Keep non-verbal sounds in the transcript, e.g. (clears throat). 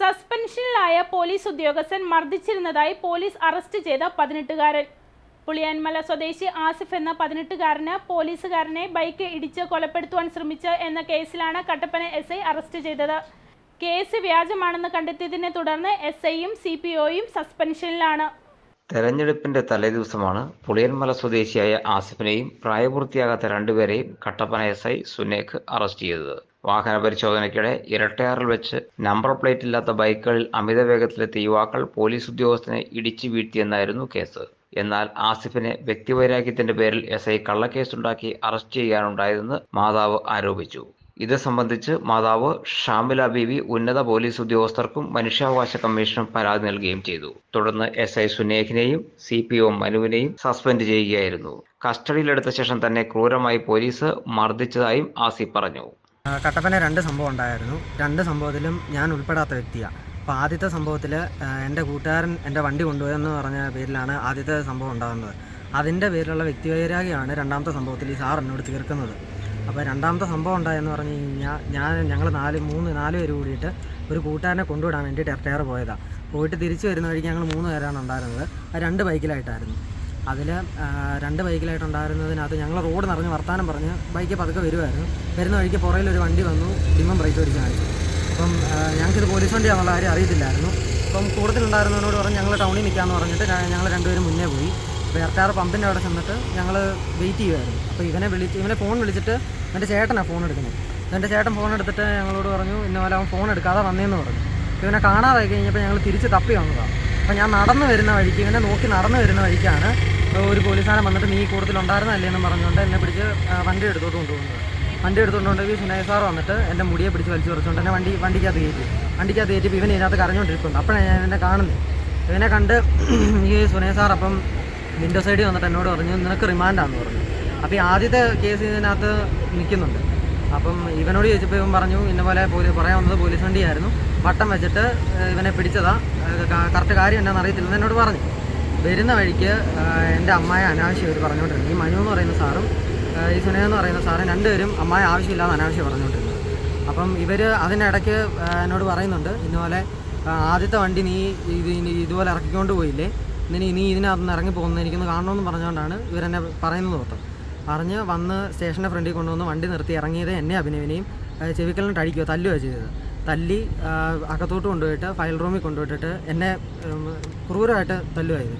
സസ്പെൻഷനിലായ police ഉദ്യോഗസ്ഥൻ മർദ്ദിച്ചിരുന്നതായി police arrest ചെയ്ത പതിനെട്ടുകാരൻ. പുളിയാൻമല സ്വദേശി ആസിഫ് എന്ന പതിനെട്ടുകാരന് പോലീസുകാരനെ ബൈക്ക് ഇടിച്ച് കൊലപ്പെടുത്തുവാൻ ശ്രമിച്ച എന്ന കേസിലാണ് കട്ടപ്പന എസ് ഐ അറസ്റ്റ് ചെയ്തത്. കേസ് വ്യാജമാണെന്ന് കണ്ടെത്തിയതിനെ തുടർന്ന് എസ് ഐയും സി പി ഒയും സസ്പെൻഷനിലാണ്. തെരഞ്ഞെടുപ്പിന്റെ തലേദിവസമാണ് പുളിയൻമല സ്വദേശിയായ ആസിഫിനെയും പ്രായപൂർത്തിയാകാത്ത രണ്ടുപേരെയും Kattappana S I Sunekh arrest ചെയ്തത്. വാഹന പരിശോധനയ്ക്കിടെ ഇരട്ടയാറിൽ വെച്ച് നമ്പർ പ്ലേറ്റ് ഇല്ലാത്ത ബൈക്കുകളിൽ അമിത വേഗത്തിലെത്തിയ യുവാക്കൾ പോലീസ് ഉദ്യോഗസ്ഥനെ ഇടിച്ചു വീഴ്ത്തിയെന്നായിരുന്നു കേസ്. എന്നാൽ ആസിഫിനെ വ്യക്തിവൈരാഗ്യത്തിന്റെ പേരിൽ എസ് ഐ കള്ളക്കേസുണ്ടാക്കി അറസ്റ്റ് ചെയ്യാനുണ്ടായതെന്ന് മാതാവ് ആരോപിച്ചു. ഇത് സംബന്ധിച്ച് മാതാവ് ഷാമില ബീവി ഉന്നത പോലീസ് ഉദ്യോഗസ്ഥർക്കും മനുഷ്യാവകാശ കമ്മീഷനും പരാതി നൽകുകയും ചെയ്തു. തുടർന്ന് എസ് ഐ സുനേഹിനെയും സി പി ഒ മനുവിനെയും സസ്പെൻഡ് ചെയ്യുകയായിരുന്നു. കസ്റ്റഡിയിലെടുത്ത ശേഷം തന്നെ ക്രൂരമായി പോലീസ് മർദ്ദിച്ചതായും ആസിഫ് പറഞ്ഞു. കട്ടപ്പന രണ്ട് സംഭവം ഉണ്ടായിരുന്നു. രണ്ട് സംഭവത്തിലും ഞാൻ ഉൾപ്പെടാത്ത വ്യക്തിയാണ് അപ്പോൾ ആദ്യത്തെ സംഭവത്തിൽ എന്റെ കൂട്ടുകാരൻ എന്റെ വണ്ടി കൊണ്ടുപോയെന്ന് പറഞ്ഞ പേരിലാണ് ആദ്യത്തെ സംഭവം ഉണ്ടാകുന്നത്. അതിന്റെ പേരിലുള്ള വ്യക്തിവൈരാഗ്യമാണ് രണ്ടാമത്തെ സംഭവത്തിൽ ഈ സാർ എന്നോട് തീർക്കുന്നത്. അപ്പോൾ രണ്ടാമത്തെ സംഭവം ഉണ്ടായെന്ന് പറഞ്ഞു കഴിഞ്ഞാൽ ഞാൻ ഞങ്ങൾ നാല് മൂന്ന് നാല് പേര് കൂടിയിട്ട് ഒരു കൂട്ടുകാരനെ കൊണ്ടുവിടാൻ വേണ്ടിയിട്ട് ടയർ പോയതാണ് പോയിട്ട് തിരിച്ചു വരുന്ന വഴിക്ക് ഞങ്ങൾ മൂന്ന് പേരാണ് ഉണ്ടായിരുന്നത്. രണ്ട് ബൈക്കിലായിട്ടായിരുന്നു. അതിൽ രണ്ട് ബൈക്കിലായിട്ടുണ്ടായിരുന്നതിനകത്ത് ഞങ്ങൾ റോഡ് നിറഞ്ഞ് വർത്താനം പറഞ്ഞ് ബൈക്ക് പതുക്കെ വരുമായിരുന്നു വരുന്ന വഴിക്ക് പുറയിൽ ഒരു വണ്ടി വന്നു ഡിമ്മം ബ്രേക്ക് കാണിച്ചു. അപ്പം ഞങ്ങൾക്കിത് പോലീസ് വണ്ടിയാണെന്നുള്ള കാര്യം അറിയത്തില്ലായിരുന്നു. അപ്പം കൂടുതലുണ്ടായിരുന്നതിനോട് പറഞ്ഞ് ഞങ്ങൾ ടൗണിൽ നിൽക്കാമെന്ന് പറഞ്ഞിട്ട് ഞങ്ങൾ രണ്ടുപേരും മുന്നേ പോയി. എർട്ടാർ പമ്പിന്റെ അവിടെ ചെന്നിട്ട് ഞങ്ങൾ വെയിറ്റ് ചെയ്യുമായിരുന്നു അപ്പോൾ ഇവനെ വിളിച്ച് ഇവനെ ഫോൺ വിളിച്ചിട്ട് എന്റെ ചേട്ടനാണ് ഫോൺ എടുക്കുന്നത്. എന്റെ ചേട്ടൻ ഫോൺ എടുത്തിട്ട് ഞങ്ങളോട് പറഞ്ഞു ഇന്ന പോലെ അവൻ ഫോൺ എടുക്കാതെ വന്നേന്ന് പറഞ്ഞു. ഇവനെ കാണാതായി കഴിഞ്ഞപ്പോൾ ഞങ്ങൾ തിരിച്ച് തപ്പി വന്നതാണ്. അപ്പോൾ ഞാൻ നടന്നു വരുന്ന വഴിക്ക് ഇവനെ നോക്കി നടന്നു വരുന്ന വഴിക്കാണ് ഒരു പോലീസുകാരൻ വന്നിട്ട് നീ കൂടുതലുണ്ടായിരുന്നല്ലേ എന്ന് പറഞ്ഞുകൊണ്ട് എന്നെ പിടിച്ച് വണ്ടി എടുത്തോട്ട് കൊണ്ടുപോകുന്നത്. വണ്ടി എടുത്തുകൊണ്ട് എടുത്തുകൊണ്ടുണ്ടെങ്കിൽ സുനയ സാർ വന്നിട്ട് എന്റെ മുടിയെ പിടിച്ച് വലിച്ചു കുറച്ചുകൊണ്ട് എന്നെ വണ്ടി വണ്ടിക്കകത്ത് കയറ്റി. വണ്ടിക്കകത്ത് കയറ്റി ഇവൻ ഇതിനകത്ത് കരഞ്ഞുകൊണ്ടിരിക്കുന്നു അപ്പോഴാണ് ഞാൻ എന്നെ കാണുന്നത് ഇവനെ കണ്ട് (clears throat) ഈ സുനയ സാർ അപ്പം വിൻഡോ സൈഡിൽ വന്നിട്ട് എന്നോട് പറഞ്ഞു നിനക്ക് റിമാൻഡാന്ന് പറഞ്ഞു. അപ്പോൾ ഈ ആദ്യത്തെ കേസ് ഇതിനകത്ത് നിൽക്കുന്നുണ്ട്. അപ്പം ഇവനോട് ചോദിച്ചപ്പോൾ ഇവൻ പറഞ്ഞു ഇന്ന പോലെ പോലീസ് പറയാൻ വന്നത് പോലീസ് വണ്ടിയായിരുന്നു. വട്ടം വെച്ചിട്ട് ഇവനെ പിടിച്ചതാ. കറക്റ്റ് കാര്യം എന്നാണെന്ന് അറിയത്തില്ലെന്ന് എന്നോട് പറഞ്ഞു. വരുന്ന വഴിക്ക് എന്റെ അമ്മായ അനാവശ്യം ഇവർ പറഞ്ഞുകൊണ്ടിരുന്നു. ഈ മനു എന്ന് പറയുന്ന സാറും ഈ സുനയ എന്ന് പറയുന്ന സാറും രണ്ടുപേരും അമ്മായ ആവശ്യമില്ലാതെ അനാവശ്യം പറഞ്ഞുകൊണ്ടിരുന്നത് അപ്പം ഇവർ അതിനിടയ്ക്ക് എന്നോട് പറയുന്നുണ്ട് ഇതുപോലെ ആദ്യത്തെ വണ്ടി നീ ഇത് ഇതുപോലെ ഇറക്കിക്കൊണ്ട് പോയില്ലേ? ഇനി നീ ഇതിനകത്ത് നിന്ന് ഇറങ്ങി പോകുന്നത് എനിക്കൊന്ന് കാണണമെന്ന് പറഞ്ഞുകൊണ്ടാണ് ഇവരെന്നെ പറയുന്നത് മൊത്തം. പറഞ്ഞ് വന്ന് സ്റ്റേഷന്റെ ഫ്രണ്ടിൽ കൊണ്ടുവന്ന് വണ്ടി നിർത്തി ഇറങ്ങിയത് എന്നെ അഭിനവിനെയും ഏഹ്, അടിക്കുക തല്ലുകയോ ചെയ്തത്. തല്ലി അകത്തോട്ട് കൊണ്ടുപോയിട്ട് ഫയൽ റൂമിൽ കൊണ്ടുപോയിട്ടിട്ട് എന്നെ ക്രൂരമായിട്ട് ചെയ്തു.